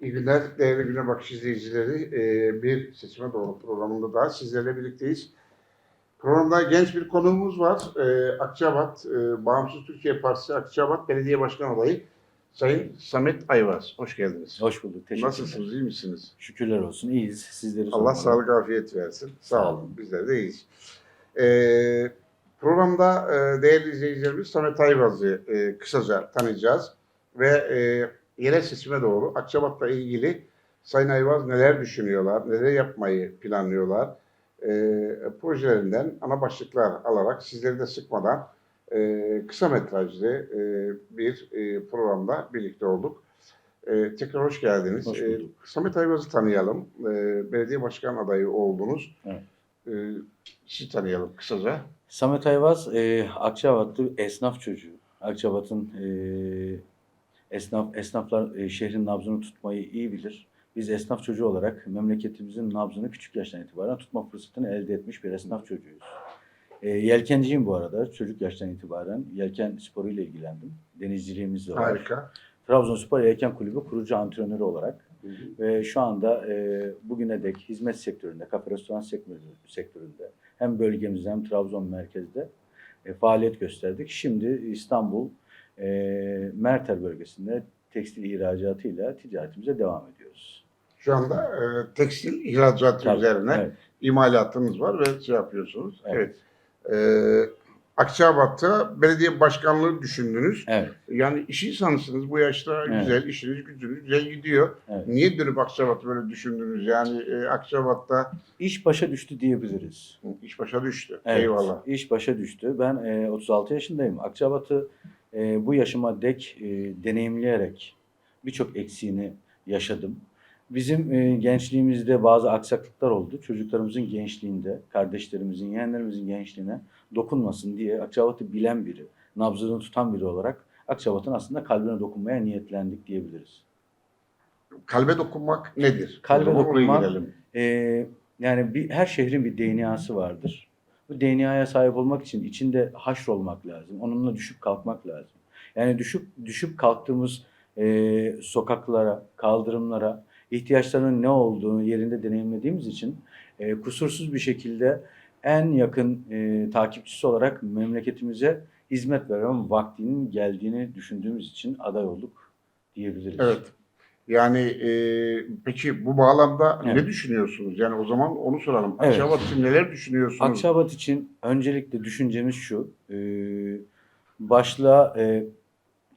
İyi günler değerli Güne Bakış izleyicileri. Ee, bir seçime doğru programında daha sizlerle birlikteyiz. Programda genç bir konuğumuz var. Ee, Akçabat, e, Bağımsız Türkiye Partisi Akçabat Belediye Başkan Adayı Sayın Samet Ayvaz. Hoş geldiniz. Hoş bulduk. Teşekkürler. Nasılsınız, iyi misiniz? Şükürler olsun. İyiyiz. Sizleri Allah sormalı. sağlık, afiyet versin. Sağ olun, olun. bizler de iyiyiz. Ee, programda e, değerli izleyicilerimiz Samet Ayvaz'ı e, kısaca tanıyacağız. Ve e, yerel seçime doğru Akçabat'la ilgili Sayın Ayvaz neler düşünüyorlar, neler yapmayı planlıyorlar, e, projelerinden ana başlıklar alarak sizleri de sıkmadan e, kısa metrajlı e, bir e, programda birlikte olduk. E, tekrar hoş geldiniz. Hoş E. Samet Ayvaz'ı tanıyalım. E, belediye başkan adayı oldunuz. Evet. E, sizi tanıyalım kısaca. Samet Ayvaz, e, Akçabatlı esnaf çocuğu. Akçabat'ın e, esnaf esnaflar e, şehrin nabzını tutmayı iyi bilir. Biz esnaf çocuğu olarak memleketimizin nabzını küçük yaştan itibaren tutma fırsatını elde etmiş bir esnaf çocuğuyuz. E, yelkenciyim bu arada. Çocuk yaştan itibaren yelken sporuyla ilgilendim. Denizciliğimiz de var. Harika. Trabzonspor Yelken Kulübü kurucu antrenörü olarak Ve şu anda e, bugüne dek hizmet sektöründe, kafe restoran sektörü- sektöründe hem bölgemizde hem Trabzon merkezde e, faaliyet gösterdik. Şimdi İstanbul e, Merter bölgesinde tekstil ihracatıyla ticaretimize devam ediyoruz. Şu anda e, tekstil ihracatı Tabii, üzerine evet. imalatınız var ve şey yapıyorsunuz. Evet. Evet. E, Akçabat'ta belediye başkanlığı düşündünüz. Evet, Yani iş insanısınız bu yaşta Evet. güzel, işiniz gücünüz güzel gidiyor. evet. Niye dönüp Akçabat'ı böyle düşündünüz? Yani e, Akçabat'ta İş başa düştü diyebiliriz. iş başa düştü. Evet, Eyvallah. iş başa düştü. Ben e, 36 yaşındayım. Akçabat'ı e, bu yaşıma dek e, deneyimleyerek birçok eksiğini yaşadım. Bizim e, gençliğimizde bazı aksaklıklar oldu. Çocuklarımızın gençliğinde, kardeşlerimizin, yeğenlerimizin gençliğine dokunmasın diye Akçabat'ı bilen biri, nabzını tutan biri olarak Akçabat'ın aslında kalbine dokunmaya niyetlendik diyebiliriz. Kalbe dokunmak nedir? Kalbe dokunmak-. Ee, yani bir, her şehrin bir DNA'sı vardır. Bu DNA'ya sahip olmak için içinde haşr olmak lazım. Onunla düşüp kalkmak lazım. Yani düşüp düşüp kalktığımız e, sokaklara, kaldırımlara ihtiyaçlarının ne olduğunu yerinde deneyimlediğimiz için e, kusursuz bir şekilde en yakın e, takipçisi olarak memleketimize hizmet veren vaktinin geldiğini düşündüğümüz için aday olduk diyebiliriz. Evet. Yani e, peki bu bağlamda Evet. ne düşünüyorsunuz? Yani o zaman onu soralım. Evet. Akçabat için neler düşünüyorsunuz? Akçabat için öncelikle düşüncemiz şu. E, başla e,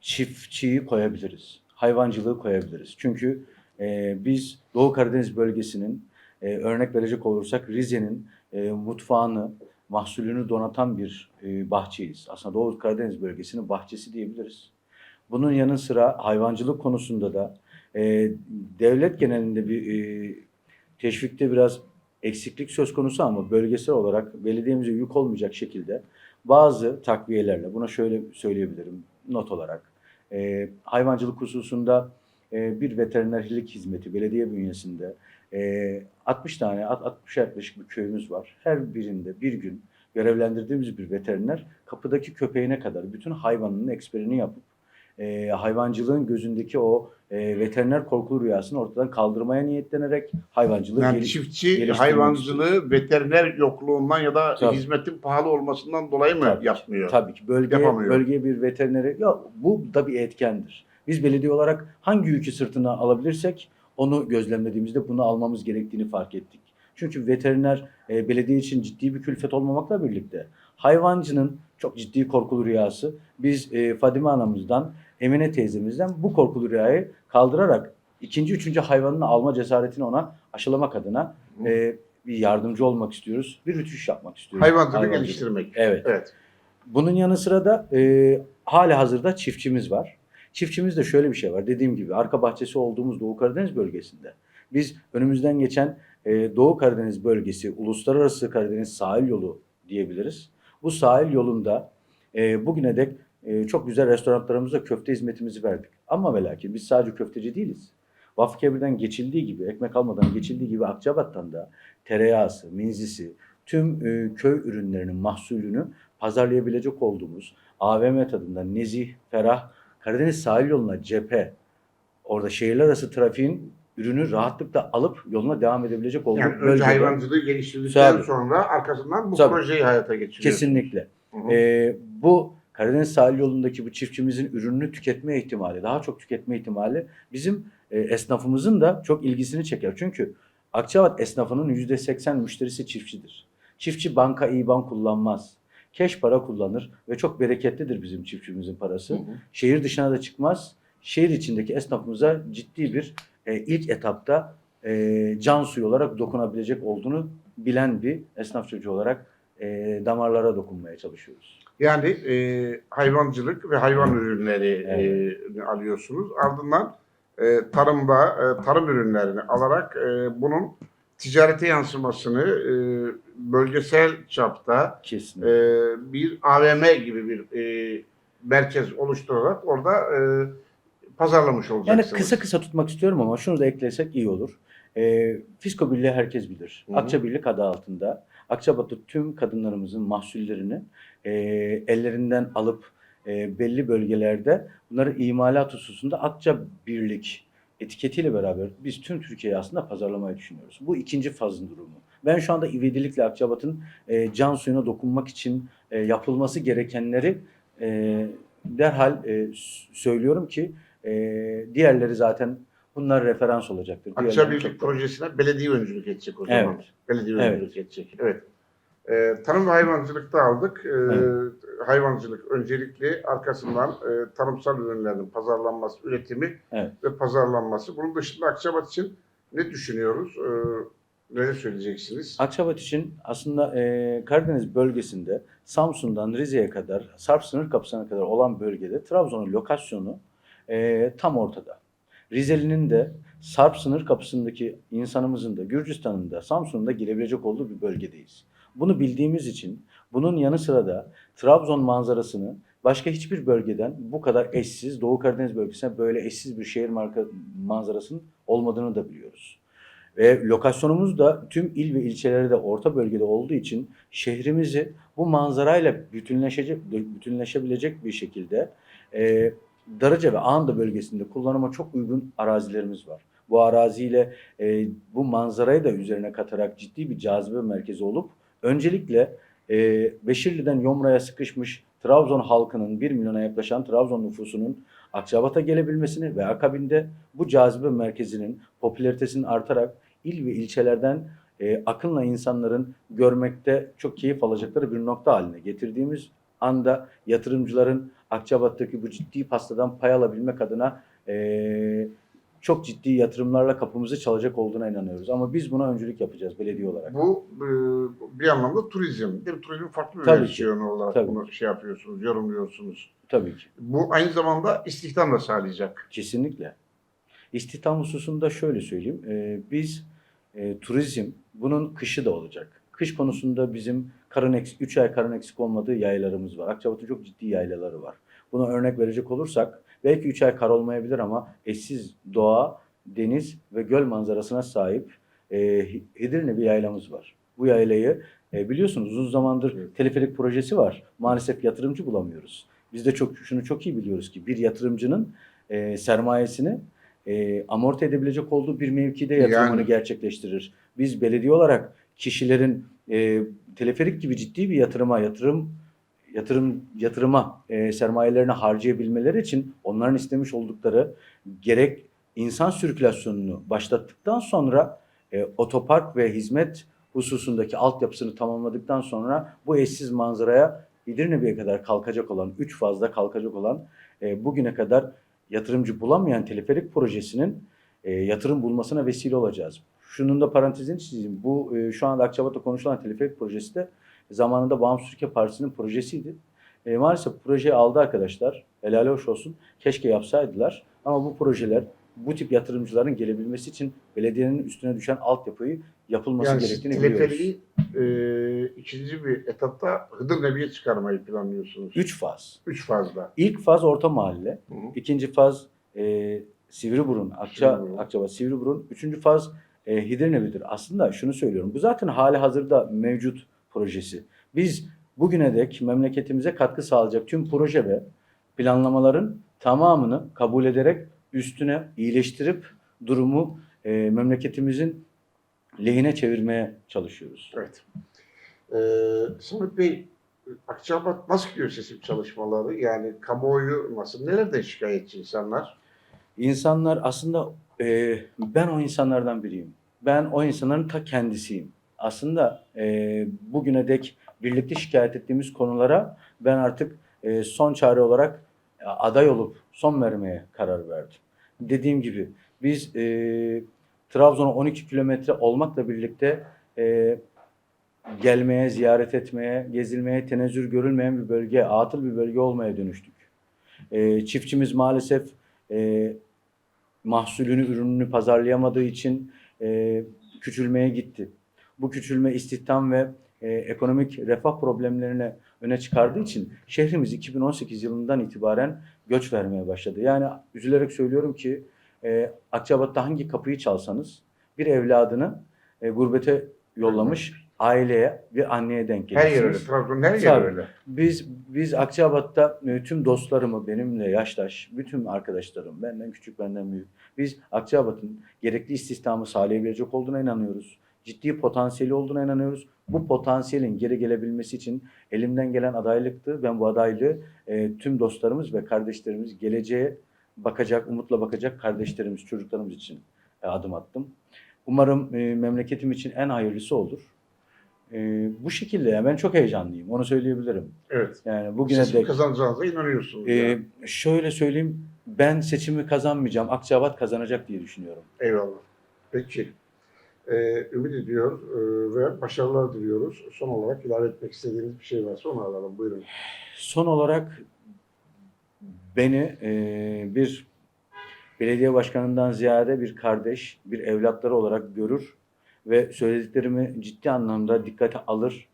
çiftçiyi koyabiliriz. Hayvancılığı koyabiliriz. Çünkü e, biz Doğu Karadeniz bölgesinin e, örnek verecek olursak Rize'nin e, mutfağını, mahsulünü donatan bir e, bahçeyiz. Aslında Doğu Karadeniz bölgesinin bahçesi diyebiliriz. Bunun yanı sıra hayvancılık konusunda da e, devlet genelinde bir e, teşvikte biraz eksiklik söz konusu ama bölgesel olarak belediyemize yük olmayacak şekilde bazı takviyelerle, buna şöyle söyleyebilirim not olarak, e, hayvancılık hususunda e, bir veterinerlik hizmeti belediye bünyesinde e, 60 tane, 60 yaklaşık bir köyümüz var. Her birinde bir gün görevlendirdiğimiz bir veteriner kapıdaki köpeğine kadar bütün hayvanının eksperini yapıp e, hayvancılığın gözündeki o e, veteriner korkulu rüyasını ortadan kaldırmaya niyetlenerek hayvancılığı yani geri- çiftçi hayvancılığı veteriner yokluğundan ya da Tabii. hizmetin pahalı olmasından dolayı mı Tabii ki, yapmıyor? Tabii ki bölge, Yapamıyor. bölgeye bir veterineri ya bu da bir etkendir. Biz belediye olarak hangi yükü sırtına alabilirsek onu gözlemlediğimizde bunu almamız gerektiğini fark ettik. Çünkü veteriner e, belediye için ciddi bir külfet olmamakla birlikte hayvancının çok ciddi korkulu rüyası. Biz e, Fadime anamızdan, Emine teyzemizden bu korkulu rüyayı kaldırarak ikinci, üçüncü hayvanını alma cesaretini ona aşılamak adına e, bir yardımcı olmak istiyoruz. Bir rütüş yapmak istiyoruz. Hayvancılığı Hayvancılık. geliştirmek. Evet. Evet. Bunun yanı sıra da e, hali hazırda çiftçimiz var. Çiftçimizde şöyle bir şey var. Dediğim gibi arka bahçesi olduğumuz Doğu Karadeniz bölgesinde biz önümüzden geçen e, Doğu Karadeniz bölgesi, Uluslararası Karadeniz sahil yolu diyebiliriz. Bu sahil yolunda e, bugüne dek e, çok güzel restoranlarımızda köfte hizmetimizi verdik. Ama ve lakin biz sadece köfteci değiliz. Vakfı Kebir'den geçildiği gibi, ekmek almadan geçildiği gibi Akçabat'tan da tereyağısı, minzisi, tüm e, köy ürünlerinin mahsulünü pazarlayabilecek olduğumuz AVM tadında nezih, ferah, Karadeniz sahil yoluna cephe orada şehirler arası trafiğin ürünü rahatlıkla alıp yoluna devam edebilecek olduğu Yani önce hayvancılığı geliştirdikten Tabii. sonra arkasından bu Tabii. projeyi hayata geçiriyorsunuz. Kesinlikle. Hı hı. Ee, bu Karadeniz sahil yolundaki bu çiftçimizin ürününü tüketme ihtimali, daha çok tüketme ihtimali bizim e, esnafımızın da çok ilgisini çeker. Çünkü Akçabat esnafının %80 müşterisi çiftçidir. Çiftçi banka İBAN kullanmaz. Keş para kullanır ve çok bereketlidir bizim çiftçimizin parası. Hı hı. Şehir dışına da çıkmaz. Şehir içindeki esnafımıza ciddi bir e, ilk etapta e, can suyu olarak dokunabilecek olduğunu bilen bir esnaf çocuğu olarak e, damarlara dokunmaya çalışıyoruz. Yani e, hayvancılık ve hayvan ürünleri Evet. e, alıyorsunuz. Ardından e, tarımda e, tarım ürünlerini alarak e, bunun ticarete yansımasını e, bölgesel çapta Kesinlikle. e, bir AVM gibi bir e, merkez oluşturarak orada e, pazarlamış Yani olacaksınız. kısa kısa tutmak istiyorum ama şunu da eklesek iyi olur. E, Fisko Birliği herkes bilir. Akça Birlik adı altında Akçabat'ta tüm kadınlarımızın mahsullerini e, ellerinden alıp e, belli bölgelerde bunları imalat hususunda Akça Birlik etiketiyle beraber biz tüm Türkiye'yi aslında pazarlamayı düşünüyoruz. Bu ikinci fazın durumu. Ben şu anda ivedilikle Akçabat'ın e, can suyuna dokunmak için e, yapılması gerekenleri e, derhal e, söylüyorum ki e, diğerleri zaten bunlar referans olacaktır. Akça Birlik çok- projesine belediye öncülük edecek o zaman. Evet. Belediye Evet. öncülük edecek. Evet. Ee, tarım ve hayvancılıkta aldık. Ee, Evet. Hayvancılık öncelikli arkasından e, tarımsal ürünlerin pazarlanması, üretimi Evet. ve pazarlanması. Bunun dışında Akçabat için ne düşünüyoruz? Ee, ne söyleyeceksiniz? Akçabat için aslında e, Karadeniz bölgesinde Samsun'dan Rize'ye kadar, Sarp sınır kapısına kadar olan bölgede Trabzon'un lokasyonu e, tam ortada. Rize'linin de Sarp sınır kapısındaki insanımızın da Gürcistan'ın da Samsun'un da girebilecek olduğu bir bölgedeyiz. Bunu bildiğimiz için bunun yanı sıra da Trabzon manzarasını başka hiçbir bölgeden bu kadar eşsiz, Doğu Karadeniz bölgesine böyle eşsiz bir şehir marka manzarasının olmadığını da biliyoruz. Ve lokasyonumuz da tüm il ve ilçelerde de orta bölgede olduğu için şehrimizi bu manzarayla bütünleşecek, bütünleşebilecek bir şekilde e, Darıca ve Ağında bölgesinde kullanıma çok uygun arazilerimiz var. Bu araziyle e, bu manzarayı da üzerine katarak ciddi bir cazibe merkezi olup öncelikle e, Beşirli'den Yomra'ya sıkışmış Trabzon halkının 1 milyona yaklaşan Trabzon nüfusunun Akçabat'a gelebilmesini ve akabinde bu cazibe merkezinin popülaritesinin artarak il ve ilçelerden e, akınla insanların görmekte çok keyif alacakları bir nokta haline getirdiğimiz anda yatırımcıların Akçabat'taki bu ciddi pastadan pay alabilmek adına e, çok ciddi yatırımlarla kapımızı çalacak olduğuna inanıyoruz. Ama biz buna öncülük yapacağız belediye olarak. Bu e, bir anlamda turizm. Bir turizm farklı bir versiyonu olarak Tabii bunu şey yapıyorsunuz, yorumluyorsunuz. Tabii ki. Bu aynı zamanda istihdam da sağlayacak. Kesinlikle. İstihdam hususunda şöyle söyleyeyim. Ee, biz e, turizm bunun kışı da olacak. Kış konusunda bizim karın eksik, 3 ay karın eksik olmadığı yaylalarımız var. Akçabat'ın çok ciddi yaylaları var. Buna örnek verecek olursak belki 3 ay kar olmayabilir ama eşsiz doğa, deniz ve göl manzarasına sahip e, Edirne bir yaylamız var. Bu yaylayı e, biliyorsunuz uzun zamandır Evet. teleferik projesi var. Maalesef yatırımcı bulamıyoruz. Biz de çok şunu çok iyi biliyoruz ki bir yatırımcının e, sermayesini e, amorti edebilecek olduğu bir mevkide yatırımını Yani. gerçekleştirir. Biz belediye olarak kişilerin e, teleferik gibi ciddi bir yatırıma yatırım yatırım yatırıma e, sermayelerini harcayabilmeleri için onların istemiş oldukları gerek insan sirkülasyonunu başlattıktan sonra e, otopark ve hizmet hususundaki altyapısını tamamladıktan sonra bu eşsiz manzaraya İdirne'ye kadar kalkacak olan, 3 fazla kalkacak olan e, bugüne kadar yatırımcı bulamayan teleferik projesinin e, yatırım bulmasına vesile olacağız. Şunun da parantezini çizeyim. Bu e, şu anda Akçabat'ta konuşulan teleferik projesi de zamanında Bağımsız Türkiye Partisi'nin projesiydi. E, maalesef projeyi aldı arkadaşlar. Helal hoş olsun. Keşke yapsaydılar. Ama bu projeler bu tip yatırımcıların gelebilmesi için belediyenin üstüne düşen altyapıyı yapılması Yani gerektiğini biliyoruz. teleferiği e, ikinci bir etapta Hıdır Nebi'ye çıkarmayı planlıyorsunuz. Üç faz. Üç fazla. İlk faz orta mahalle. Hı. İkinci faz e, Sivriburun, Akça, Sivriburun. Akçabat, Sivriburun. Üçüncü faz e, Hidirnevi'dir. Aslında şunu söylüyorum. Bu zaten hali hazırda mevcut projesi. Biz bugüne dek memleketimize katkı sağlayacak tüm proje ve planlamaların tamamını kabul ederek üstüne iyileştirip durumu e, memleketimizin lehine çevirmeye çalışıyoruz. Evet. Ee, Samet Bey, Akçabat nasıl gidiyor seçim çalışmaları? Yani kamuoyu nasıl? Nelerden şikayetçi insanlar? İnsanlar aslında e, ben o insanlardan biriyim. Ben o insanların ta kendisiyim. Aslında e, bugüne dek birlikte şikayet ettiğimiz konulara ben artık e, son çare olarak e, aday olup son vermeye karar verdim. Dediğim gibi biz e, Trabzon'a 12 kilometre olmakla birlikte e, gelmeye, ziyaret etmeye, gezilmeye tenezzül görülmeyen bir bölge, atıl bir bölge olmaya dönüştük. E, çiftçimiz maalesef e, mahsulünü, ürününü pazarlayamadığı için e, küçülmeye gitti. Bu küçülme istihdam ve e, ekonomik refah problemlerine öne çıkardığı için şehrimiz 2018 yılından itibaren göç vermeye başladı. Yani üzülerek söylüyorum ki e, Akçabat'ta hangi kapıyı çalsanız bir evladını e, gurbete yollamış aileye bir anneye denk Her yer öyle. gelirsiniz. Her Tabii. öyle. Biz biz Akçabat'ta e, tüm dostlarımı, benimle yaştaş, bütün arkadaşlarım, benden küçük, benden büyük. Biz Akçabat'ın gerekli istihdamı sağlayabilecek olduğuna inanıyoruz. Ciddi potansiyeli olduğuna inanıyoruz. Bu potansiyelin geri gelebilmesi için elimden gelen adaylıktı. Ben bu adaylığı e, tüm dostlarımız ve kardeşlerimiz geleceğe bakacak, umutla bakacak kardeşlerimiz, çocuklarımız için e, adım attım. Umarım e, memleketim için en hayırlısı olur. E, bu şekilde yani ben çok heyecanlıyım. Onu söyleyebilirim. Evet. Yani bugüne Seçim dek kazanacağınıza inanıyorsunuz. e, yani. şöyle söyleyeyim ben seçimi kazanmayacağım. Akçabat kazanacak diye düşünüyorum. Eyvallah. Peki. Ee, ümit ediyor e, ve başarılar diliyoruz. Son olarak ilave etmek istediğiniz bir şey varsa onu alalım. Buyurun. Son olarak beni e, bir belediye başkanından ziyade bir kardeş, bir evlatları olarak görür ve söylediklerimi ciddi anlamda dikkate alır,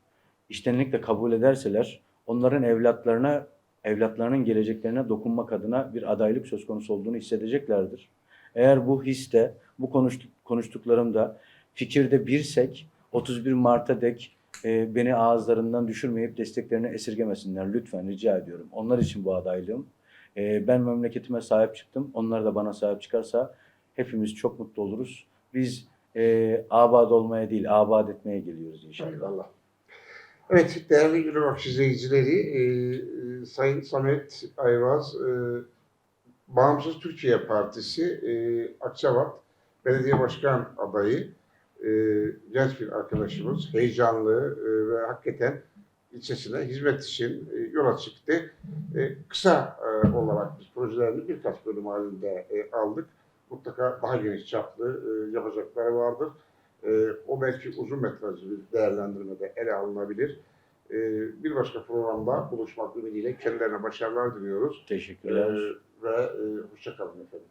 içtenlikle kabul ederseler onların evlatlarına, evlatlarının geleceklerine dokunmak adına bir adaylık söz konusu olduğunu hissedeceklerdir. Eğer bu histe, bu konuştuk, konuştuklarımda fikirde birsek 31 Mart'a dek e, beni ağızlarından düşürmeyip desteklerini esirgemesinler lütfen rica ediyorum. Onlar için bu adaylığım. E, ben memleketime sahip çıktım. Onlar da bana sahip çıkarsa hepimiz çok mutlu oluruz. Biz e, abad olmaya değil, abad etmeye geliyoruz inşallah. Eyvallah. Evet, değerli Bakış izleyicileri, e, e, Sayın Samet Ayvaz, e, Bağımsız Türkiye Partisi, e, Akçabat Belediye Başkan adayı, e, genç bir arkadaşımız, heyecanlı e, ve hakikaten ilçesine hizmet için e, yola çıktı. E, kısa e, olarak biz projelerini birkaç bölüm halinde e, aldık. Mutlaka daha geniş çaplı e, yapacakları vardır. E, o belki uzun metrajlı bir değerlendirmede ele alınabilir. E, bir başka programda buluşmak ümidiyle kendilerine başarılar diliyoruz. E, Teşekkürler. ve e, hoşçakalın efendim.